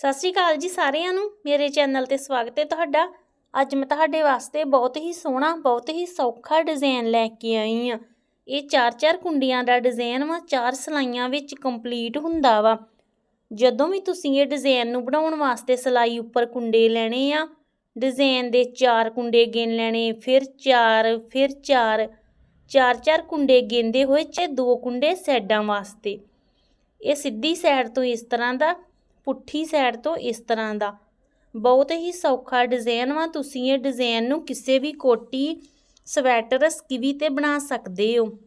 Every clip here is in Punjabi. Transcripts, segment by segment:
ਸਤਿ ਸ਼੍ਰੀ ਅਕਾਲ ਜੀ ਸਾਰਿਆਂ ਨੂੰ, ਮੇਰੇ ਚੈਨਲ ਤੇ ਸਵਾਗਤ ਹੈ ਤੁਹਾਡਾ। ਅੱਜ ਮੈਂ ਤੁਹਾਡੇ ਵਾਸਤੇ ਬਹੁਤ ਹੀ ਸੋਹਣਾ, ਬਹੁਤ ਹੀ ਸੌਖਾ ਡਿਜ਼ਾਈਨ ਲੈ ਕੇ ਆਈ ਆ ਇਹ ਚਾਰ ਚਾਰ ਕੁੰਡੀਆਂ ਦਾ ਡਿਜ਼ਾਈਨ ਵਾ, ਚਾਰ ਸਲਾਈਆਂ ਵਿੱਚ ਕੰਪਲੀਟ ਹੁੰਦਾ ਵਾ। ਜਦੋਂ ਵੀ ਤੁਸੀਂ ਇਹ ਡਿਜ਼ਾਈਨ ਨੂੰ ਬਣਾਉਣ ਵਾਸਤੇ ਸਲਾਈ ਉੱਪਰ ਕੁੰਡੇ ਲੈਣੇ ਆ, ਡਿਜ਼ਾਈਨ ਦੇ ਚਾਰ ਕੁੰਡੇ ਗਿਣ ਲੈਣੇ, ਫਿਰ ਚਾਰ ਫਿਰ ਚਾਰ ਚਾਰ ਚਾਰ ਕੁੰਡੇ ਗਿਣਦੇ ਹੋਏ ਚੇ ਦੋ ਕੁੰਡੇ ਸਾਈਡਾਂ ਵਾਸਤੇ। ਇਹ ਸਿੱਧੀ ਸਾਈਡ ਤੋਂ ਇਸ ਤਰ੍ਹਾਂ ਦਾ ਪੁੱਠੀ ਸਾਈਡ ਤੋਂ ਇਸ ਤਰ੍ਹਾਂ ਦਾ। ਬਹੁਤ ਹੀ ਸੌਖਾ ਡਿਜ਼ਾਈਨ ਵਾ। ਤੁਸੀਂ ਇਹ ਡਿਜ਼ਾਈਨ ਨੂੰ ਕਿਸੇ ਵੀ ਕੋਟੀ, ਸਵੈਟਰ, ਸਕਿਵੀ ਤੇ ਬਣਾ ਸਕਦੇ ਹੋ।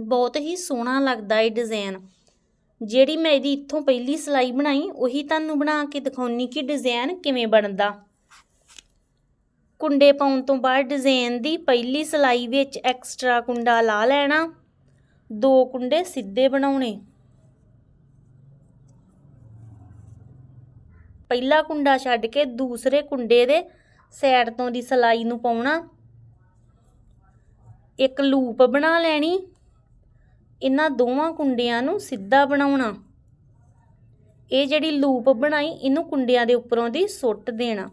ਬਹੁਤ ਹੀ ਸੋਹਣਾ ਲੱਗਦਾ ਇਹ ਡਿਜ਼ਾਈਨ। ਜਿਹੜੀ ਮੈਂ ਇਹਦੀ ਇੱਥੋਂ ਪਹਿਲੀ ਸਲਾਈ ਬਣਾਈ, ਉਹੀ ਤੁਹਾਨੂੰ ਬਣਾ ਕੇ ਦਿਖਾਉਣੀ ਕਿ ਡਿਜ਼ਾਈਨ ਕਿਵੇਂ ਬਣਦਾ। ਕੁੰਡੇ ਪਾਉਣ ਤੋਂ ਬਾਅਦ ਡਿਜ਼ਾਈਨ ਦੀ ਪਹਿਲੀ ਸਲਾਈ ਵਿੱਚ ਐਕਸਟਰਾ ਕੁੰਡਾ ਲਾ ਲੈਣਾ। ਦੋ ਕੁੰਡੇ ਸਿੱਧੇ ਬਣਾਉਣੇ। ਪਹਿਲਾ ਕੁੰਡਾ ਛੱਡ ਕੇ ਦੂਸਰੇ ਕੁੰਡੇ ਦੇ ਸਾਈਡ ਤੋਂ ਦੀ ਸਲਾਈ ਨੂੰ ਪਾਉਣਾ। ਇੱਕ ਲੂਪ ਬਣਾ ਲੈਣੀ। ਇਹਨਾਂ ਦੋਵਾਂ ਕੁੰਡਿਆਂ ਨੂੰ ਸਿੱਧਾ ਬਣਾਉਣਾ। ਇਹ ਜਿਹੜੀ ਲੂਪ ਬਣਾਈ, ਇਹਨੂੰ ਕੁੰਡਿਆਂ ਦੇ ਉੱਪਰੋਂ ਦੀ ਸੁੱਟ ਦੇਣਾ।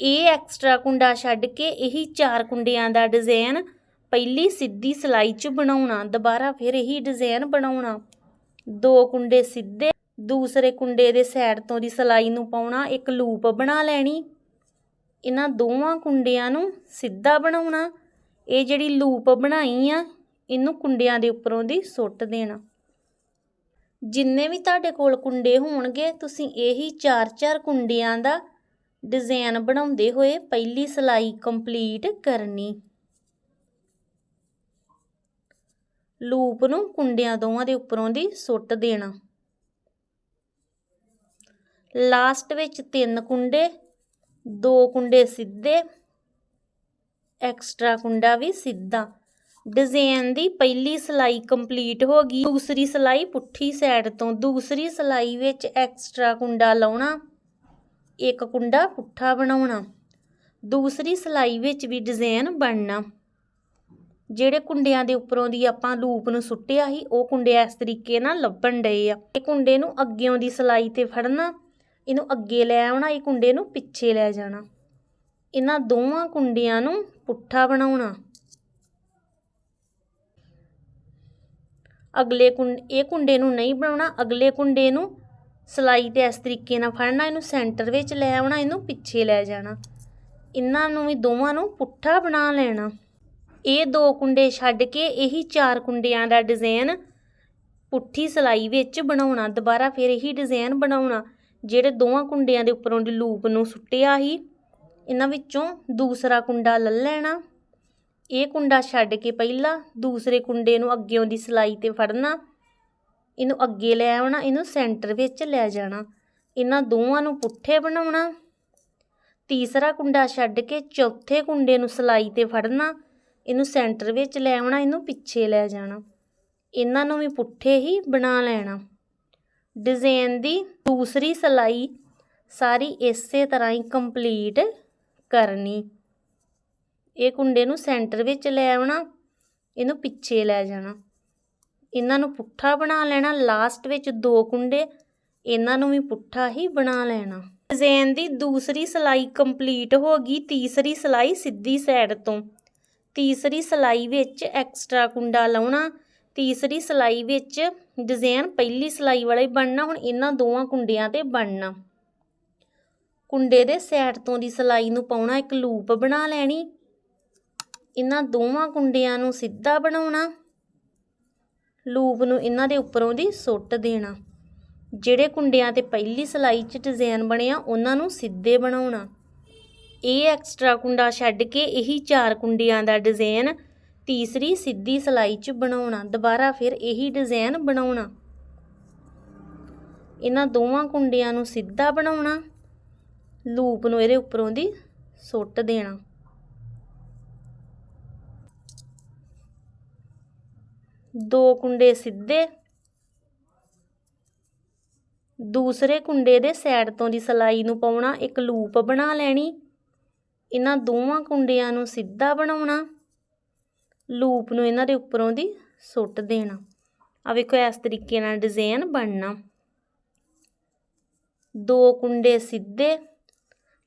ਇਹ ਐਕਸਟਰਾ ਕੁੰਡਾ ਛੱਡ ਕੇ ਇਹੀ ਚਾਰ ਕੁੰਡਿਆਂ ਦਾ ਡਿਜ਼ਾਈਨ ਪਹਿਲੀ ਸਿੱਧੀ ਸਲਾਈ 'ਚ ਬਣਾਉਣਾ। ਦੁਬਾਰਾ ਫਿਰ ਇਹੀ ਡਿਜ਼ਾਈਨ ਬਣਾਉਣਾ। ਦੋ ਕੁੰਡੇ ਸਿੱਧੇ ਦੂਸਰੇ ਕੁੰਡੇ ਦੇ ਸਾਈਡ ਤੋਂ ਦੀ ਸਲਾਈ ਨੂੰ ਪਾਉਣਾ, ਇੱਕ ਲੂਪ ਬਣਾ ਲੈਣੀ। ਇਹਨਾਂ ਦੋਵਾਂ ਕੁੰਡਿਆਂ ਨੂੰ ਸਿੱਧਾ ਬਣਾਉਣਾ। ਇਹ ਜਿਹੜੀ ਲੂਪ ਬਣਾਈ ਆ, ਇਹਨੂੰ ਕੁੰਡਿਆਂ ਦੇ ਉੱਪਰੋਂ ਦੀ ਸੁੱਟ ਦੇਣਾ। ਜਿੰਨੇ ਵੀ ਤੁਹਾਡੇ ਕੋਲ ਕੁੰਡੇ ਹੋਣਗੇ, ਤੁਸੀਂ ਇਹੀ ਚਾਰ ਚਾਰ ਕੁੰਡਿਆਂ ਦਾ ਡਿਜ਼ਾਈਨ ਬਣਾਉਂਦੇ ਹੋਏ ਪਹਿਲੀ ਸਲਾਈ ਕੰਪਲੀਟ ਕਰਨੀ। ਲੂਪ ਨੂੰ ਕੁੰਡਿਆਂ ਦੋਵਾਂ ਦੇ ਉੱਪਰੋਂ ਦੀ ਸੁੱਟ ਦੇਣਾ। ਲਾਸਟ ਵਿੱਚ ਤਿੰਨ ਕੁੰਡੇ, ਦੋ ਕੁੰਡੇ ਸਿੱਧੇ, ਐਕਸਟਰਾ ਕੁੰਡਾ ਵੀ ਸਿੱਧਾ। ਡਿਜ਼ਾਈਨ ਦੀ ਪਹਿਲੀ ਸਲਾਈ ਕੰਪਲੀਟ ਹੋ ਗਈ। ਦੂਸਰੀ ਸਲਾਈ ਪੁੱਠੀ ਸਾਈਡ ਤੋਂ। ਦੂਸਰੀ ਸਲਾਈ ਵਿੱਚ ਐਕਸਟਰਾ ਕੁੰਡਾ ਲਾਉਣਾ, ਇੱਕ ਕੁੰਡਾ ਪੁੱਠਾ ਬਣਾਉਣਾ। ਦੂਸਰੀ ਸਲਾਈ ਵਿੱਚ ਵੀ ਡਿਜ਼ਾਈਨ ਬਣਨਾ। ਜਿਹੜੇ ਕੁੰਡਿਆਂ ਦੇ ਉੱਪਰੋਂ ਦੀ ਆਪਾਂ ਲੂਪ ਨੂੰ ਸੁੱਟਿਆ ਸੀ, ਉਹ ਕੁੰਡੇ ਇਸ ਤਰੀਕੇ ਨਾਲ ਲੱਭਣ ਡਏ ਆ। ਇਹ ਕੁੰਡੇ ਨੂੰ ਅੱਗਿਓਂ ਦੀ ਸਲਾਈ ਤੇ ਫੜਨਾ। ਇਹਨੂੰ ਅੱਗੇ ਲੈ ਆਉਣਾ, ਇਹ ਕੁੰਡੇ ਨੂੰ ਪਿੱਛੇ ਲੈ ਜਾਣਾ। ਇਹਨਾਂ ਦੋਵਾਂ ਕੁੰਡਿਆਂ ਨੂੰ ਪੁੱਠਾ ਬਣਾਉਣਾ। ਅਗਲੇ ਕੁੰਡ, ਇਹ ਕੁੰਡੇ ਨੂੰ ਨਹੀਂ ਬਣਾਉਣਾ, ਅਗਲੇ ਕੁੰਡੇ ਨੂੰ ਸਲਾਈ ਤੇ ਇਸ ਤਰੀਕੇ ਨਾਲ ਫੜਨਾ, ਇਹਨੂੰ ਸੈਂਟਰ ਵਿੱਚ ਲੈ ਆਉਣਾ, ਇਹਨੂੰ ਪਿੱਛੇ ਲੈ ਜਾਣਾ। ਇਹਨਾਂ ਨੂੰ ਵੀ ਦੋਵਾਂ ਨੂੰ ਪੁੱਠਾ ਬਣਾ ਲੈਣਾ। ਇਹ ਦੋ ਕੁੰਡੇ ਛੱਡ ਕੇ ਇਹੀ ਚਾਰ ਕੁੰਡਿਆਂ ਦਾ ਡਿਜ਼ਾਈਨ ਪੁੱਠੀ ਸਲਾਈ ਵਿੱਚ ਬਣਾਉਣਾ, ਦੁਬਾਰਾ ਫਿਰ ਇਹੀ ਡਿਜ਼ਾਈਨ ਬਣਾਉਣਾ। ਜਿਹੜੇ ਦੋਵਾਂ ਕੁੰਡਿਆਂ ਦੇ ਉੱਪਰੋਂ ਦੀ ਲੂਪ ਨੂੰ ਸੁੱਟਿਆ ਸੀ, ਇਹਨਾਂ ਵਿੱਚੋਂ ਦੂਸਰਾ ਕੁੰਡਾ ਲੈ ਲੈਣਾ, ਇਹ ਕੁੰਡਾ ਛੱਡ ਕੇ ਪਹਿਲਾਂ ਦੂਸਰੇ ਕੁੰਡੇ ਨੂੰ ਅੱਗਿਓਂ ਦੀ ਸਲਾਈ ਤੇ ਫੜਨਾ, ਇਹਨੂੰ ਅੱਗੇ ਲੈ ਆਉਣਾ, ਇਹਨੂੰ ਸੈਂਟਰ ਵਿੱਚ ਲੈ ਜਾਣਾ, ਇਹਨਾਂ ਦੋਵਾਂ ਨੂੰ ਪੁੱਠੇ ਬਣਾਉਣਾ, ਤੀਸਰਾ ਕੁੰਡਾ ਛੱਡ ਕੇ ਚੌਥੇ ਕੁੰਡੇ ਨੂੰ ਸਲਾਈ ਤੇ ਫੜਨਾ, ਇਹਨੂੰ ਸੈਂਟਰ ਵਿੱਚ ਲੈ ਆਉਣਾ, ਇਹਨੂੰ ਪਿੱਛੇ ਲੈ ਜਾਣਾ, ਇਹਨਾਂ ਨੂੰ ਵੀ ਪੁੱਠੇ ਹੀ ਬਣਾ ਲੈਣਾ। ਡਿਜ਼ਾਈਨ ਦੀ ਦੂਸਰੀ ਸਲਾਈ ਸਾਰੀ ਇਸੇ ਤਰ੍ਹਾਂ ਹੀ ਕੰਪਲੀਟ ਕਰਨੀ। ਇਹ ਕੁੰਡੇ ਨੂੰ ਸੈਂਟਰ ਵਿੱਚ ਲੈ ਆਉਣਾ, ਇਹਨੂੰ ਪਿੱਛੇ ਲੈ ਜਾਣਾ। ਇਹਨਾਂ ਨੂੰ ਪੁੱਠਾ ਬਣਾ ਲੈਣਾ, ਲਾਸਟ ਵਿੱਚ ਦੋ ਕੁੰਡੇ, ਇਹਨਾਂ ਨੂੰ ਵੀ ਪੁੱਠਾ ਹੀ ਬਣਾ ਲੈਣਾ। ਡਿਜ਼ਾਈਨ ਦੀ ਦੂਸਰੀ ਸਲਾਈ ਕੰਪਲੀਟ ਹੋ ਗਈ, ਤੀਸਰੀ ਸਲਾਈ ਸਿੱਧੀ ਸਾਈਡ ਤੋਂ। ਤੀਸਰੀ ਸਲਾਈ ਵਿੱਚ ਐਕਸਟਰਾ ਕੁੰਡਾ ਲਾਉਣਾ ਤੀਸਰੀ ਸਲਾਈ ਵਿੱਚ ਡਿਜ਼ਾਈਨ ਪਹਿਲੀ ਸਲਾਈ ਵਾਲਾ ਹੀ ਬਣਨਾ, ਹੁਣ ਇਹਨਾਂ ਦੋਵਾਂ ਕੁੰਡਿਆਂ ਤੇ ਬਣਨਾ। ਕੁੰਡੇ ਦੇ ਸਾਈਡ ਤੋਂ ਦੀ ਸਲਾਈ ਨੂੰ ਪਾਉਣਾ, ਇੱਕ ਲੂਪ ਬਣਾ ਲੈਣੀ। ਇਹਨਾਂ ਦੋਵਾਂ ਕੁੰਡਿਆਂ ਨੂੰ ਸਿੱਧਾ ਬਣਾਉਣਾ। ਲੂਪ ਨੂੰ ਇਹਨਾਂ ਦੇ ਉੱਪਰੋਂ ਦੀ ਸੁੱਟ ਦੇਣਾ। ਜਿਹੜੇ ਕੁੰਡਿਆਂ ਤੇ ਪਹਿਲੀ ਸਲਾਈ 'ਚ ਡਿਜ਼ਾਈਨ ਬਣਿਆ, ਉਹਨਾਂ ਨੂੰ ਸਿੱਧੇ ਬਣਾਉਣਾ। ਇਹ ਐਕਸਟਰਾ ਕੁੰਡਾ ਛੱਡ ਕੇ ਇਹੀ ਚਾਰ ਕੁੰਡਿਆਂ ਦਾ ਡਿਜ਼ਾਈਨ ਤੀਸਰੀ ਸਿੱਧੀ ਸਲਾਈ 'ਚ ਬਣਾਉਣਾ, ਦੁਬਾਰਾ ਫਿਰ ਇਹੀ ਡਿਜ਼ਾਈਨ ਬਣਾਉਣਾ। ਇਹਨਾਂ ਦੋਵਾਂ ਕੁੰਡਿਆਂ ਨੂੰ ਸਿੱਧਾ ਬਣਾਉਣਾ, ਲੂਪ ਨੂੰ ਇਹਦੇ ਉੱਪਰੋਂ ਦੀ ਸੁੱਟ ਦੇਣਾ। ਦੋ ਕੁੰਡੇ ਸਿੱਧੇ, ਦੂਸਰੇ ਕੁੰਡੇ ਦੇ ਸਾਈਡ ਤੋਂ ਦੀ ਸਲਾਈ ਨੂੰ ਪਾਉਣਾ, ਇੱਕ ਲੂਪ ਬਣਾ ਲੈਣੀ। ਇਹਨਾਂ ਦੋਵਾਂ ਕੁੰਡਿਆਂ ਨੂੰ ਸਿੱਧਾ ਬਣਾਉਣਾ। ਲੂਪ ਨੂੰ ਇਹਨਾਂ ਦੇ ਉੱਪਰੋਂ ਦੀ ਸੁੱਟ ਦੇਣਾ। ਆ ਵੇਖੋ, ਇਸ ਤਰੀਕੇ ਨਾਲ ਡਿਜ਼ਾਈਨ ਬਣਨਾ। ਦੋ ਕੁੰਡੇ ਸਿੱਧੇ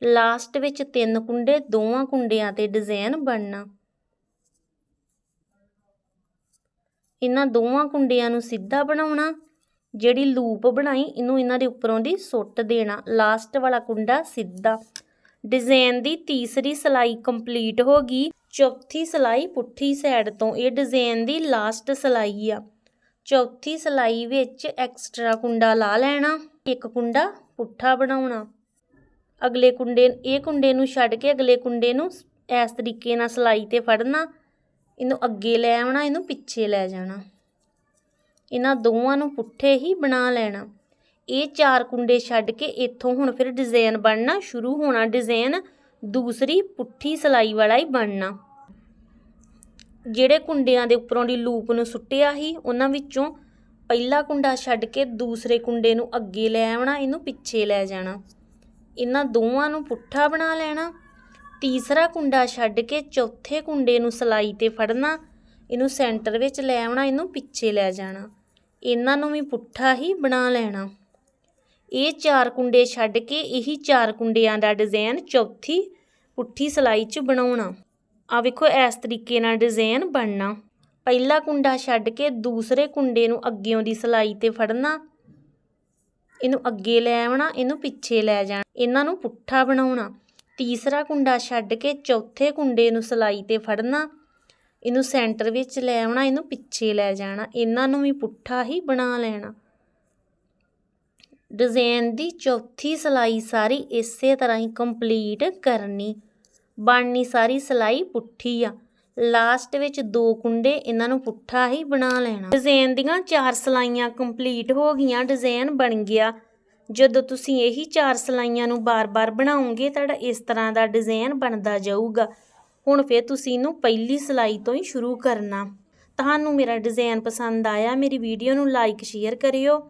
ਲਾਸਟ ਵਿੱਚ ਤਿੰਨ ਕੁੰਡੇ, ਦੋਵਾਂ ਕੁੰਡਿਆਂ ਤੇ ਡਿਜ਼ਾਈਨ ਬਣਨਾ। ਇਹਨਾਂ ਦੋਵਾਂ ਕੁੰਡਿਆਂ ਨੂੰ ਸਿੱਧਾ ਬਣਾਉਣਾ, ਜਿਹੜੀ ਲੂਪ ਬਣਾਈ, ਇਹਨੂੰ ਇਹਨਾਂ ਦੇ ਉੱਪਰੋਂ ਦੀ ਸੁੱਟ ਦੇਣਾ। ਲਾਸਟ ਵਾਲਾ ਕੁੰਡਾ ਸਿੱਧਾ। ਡਿਜ਼ਾਈਨ ਦੀ ਤੀਸਰੀ ਸਲਾਈ ਕੰਪਲੀਟ ਹੋ ਗਈ। ਚੌਥੀ ਸਲਾਈ ਪੁੱਠੀ ਸਾਈਡ ਤੋਂ ਇਹ ਡਿਜ਼ਾਈਨ ਦੀ ਲਾਸਟ ਸਲਾਈ ਆ। ਚੌਥੀ ਸਲਾਈ ਵਿੱਚ ਐਕਸਟਰਾ ਕੁੰਡਾ ਲਾ ਲੈਣਾ, ਇੱਕ ਕੁੰਡਾ ਪੁੱਠਾ ਬਣਾਉਣਾ। ਅਗਲੇ ਕੁੰਡੇ, ਇਹ ਕੁੰਡੇ ਨੂੰ ਛੱਡ ਕੇ ਅਗਲੇ ਕੁੰਡੇ ਨੂੰ ਇਸ ਤਰੀਕੇ ਨਾਲ ਸਲਾਈ ਤੇ ਫੜਨਾ, ਇਹਨੂੰ ਅੱਗੇ ਲੈ ਆਉਣਾ, ਇਹਨੂੰ ਪਿੱਛੇ ਲੈ ਜਾਣਾ। ਇਹਨਾਂ ਦੋਵਾਂ ਨੂੰ ਪੁੱਠੇ ਹੀ ਬਣਾ ਲੈਣਾ। ਇਹ ਚਾਰ ਕੁੰਡੇ ਛੱਡ ਕੇ ਇੱਥੋਂ ਹੁਣ ਫਿਰ ਡਿਜ਼ਾਈਨ ਬਣਨਾ ਸ਼ੁਰੂ ਹੋਣਾ। ਡਿਜ਼ਾਈਨ ਦੂਸਰੀ ਪੁੱਠੀ ਸਲਾਈ ਵਾਲਾ ਹੀ ਬਣਨਾ। ਜਿਹੜੇ ਕੁੰਡਿਆਂ ਦੇ ਉੱਪਰੋਂ ਦੀ ਲੂਪ ਨੂੰ ਸੁੱਟਿਆ ਸੀ, ਉਹਨਾਂ ਵਿੱਚੋਂ ਪਹਿਲਾ ਕੁੰਡਾ ਛੱਡ ਕੇ ਦੂਸਰੇ ਕੁੰਡੇ ਨੂੰ ਅੱਗੇ ਲੈ ਆਉਣਾ, ਇਹਨੂੰ ਪਿੱਛੇ ਲੈ ਜਾਣਾ। ਇਹਨਾਂ ਦੋਵਾਂ ਨੂੰ ਪੁੱਠਾ ਬਣਾ ਲੈਣਾ। ਤੀਸਰਾ ਕੁੰਡਾ ਛੱਡ ਕੇ ਚੌਥੇ ਕੁੰਡੇ ਨੂੰ ਸਲਾਈ ਤੇ ਫੜਨਾ। ਇਹਨੂੰ ਸੈਂਟਰ ਵਿੱਚ ਲੈ ਆਉਣਾ, ਇਹਨੂੰ ਪਿੱਛੇ ਲੈ ਜਾਣਾ। ਇਹਨਾਂ ਨੂੰ ਵੀ ਪੁੱਠਾ ਹੀ ਬਣਾ ਲੈਣਾ। ਇਹ ਚਾਰ ਕੁੰਡੇ ਛੱਡ ਕੇ ਇਹੀ ਚਾਰ ਕੁੰਡਿਆਂ ਦਾ ਡਿਜ਼ਾਈਨ ਚੌਥੀ ਪੁੱਠੀ ਸਲਾਈ 'ਚ ਬਣਾਉਣਾ। ਆ ਵੇਖੋ, ਇਸ ਤਰੀਕੇ ਨਾਲ ਡਿਜ਼ਾਈਨ ਬਣਨਾ। ਪਹਿਲਾ ਕੁੰਡਾ ਛੱਡ ਕੇ ਦੂਸਰੇ ਕੁੰਡੇ ਨੂੰ ਅੱਗਿਓਂ ਦੀ ਸਲਾਈ ਤੇ ਫੜਨਾ। ਇਹਨੂੰ ਅੱਗੇ ਲੈ ਆਉਣਾ, ਇਹਨੂੰ ਪਿੱਛੇ ਲੈ ਜਾਣਾ, ਇਹਨਾਂ ਨੂੰ ਪੁੱਠਾ ਬਣਾਉਣਾ। ਤੀਸਰਾ ਕੁੰਡਾ ਛੱਡ ਕੇ ਚੌਥੇ ਕੁੰਡੇ ਨੂੰ ਸਲਾਈ ਤੇ ਫੜਨਾ। ਇਹਨੂੰ ਸੈਂਟਰ ਵਿੱਚ ਲੈ ਆਉਣਾ, ਇਹਨੂੰ ਪਿੱਛੇ ਲੈ ਜਾਣਾ। ਇਹਨਾਂ ਨੂੰ ਵੀ ਪੁੱਠਾ ਹੀ ਬਣਾ ਲੈਣਾ। ਡਿਜ਼ਾਈਨ ਦੀ ਚੌਥੀ ਸਲਾਈ ਸਾਰੀ ਇਸੇ ਤਰ੍ਹਾਂ ਹੀ ਕੰਪਲੀਟ ਕਰਨੀ। ਬਣਨੀ ਸਾਰੀ ਸਲਾਈ ਪੁੱਠੀ ਆ। ਲਾਸਟ ਵਿੱਚ ਦੋ ਕੁੰਡੇ ਇਹਨਾਂ ਨੂੰ ਪੁੱਠਾ ਹੀ ਬਣਾ ਲੈਣਾ। ਡਿਜ਼ਾਈਨ ਦੀਆਂ ਚਾਰ ਸਲਾਈਆਂ ਕੰਪਲੀਟ ਹੋ ਗਈਆਂ, ਡਿਜ਼ਾਈਨ ਬਣ ਗਿਆ। ਜਦੋਂ ਤੁਸੀਂ ਇਹੀ ਚਾਰ ਸਲਾਈਆਂ ਨੂੰ ਬਾਰ-ਬਾਰ ਬਣਾਉਂਗੇ ਤੁਹਾਡਾ ਇਸ ਤਰ੍ਹਾਂ ਦਾ ਡਿਜ਼ਾਈਨ ਬਣਦਾ ਜਾਊਗਾ। ਹੁਣ ਫਿਰ ਤੁਸੀਂ ਇਹਨੂੰ ਪਹਿਲੀ ਸਲਾਈ ਤੋਂ ਹੀ ਸ਼ੁਰੂ ਕਰਨਾ। ਤੁਹਾਨੂੰ ਮੇਰਾ ਡਿਜ਼ਾਈਨ ਪਸੰਦ ਆਇਆ, ਮੇਰੀ ਵੀਡੀਓ ਨੂੰ ਲਾਈਕ, ਸ਼ੇਅਰ ਕਰਿਓ।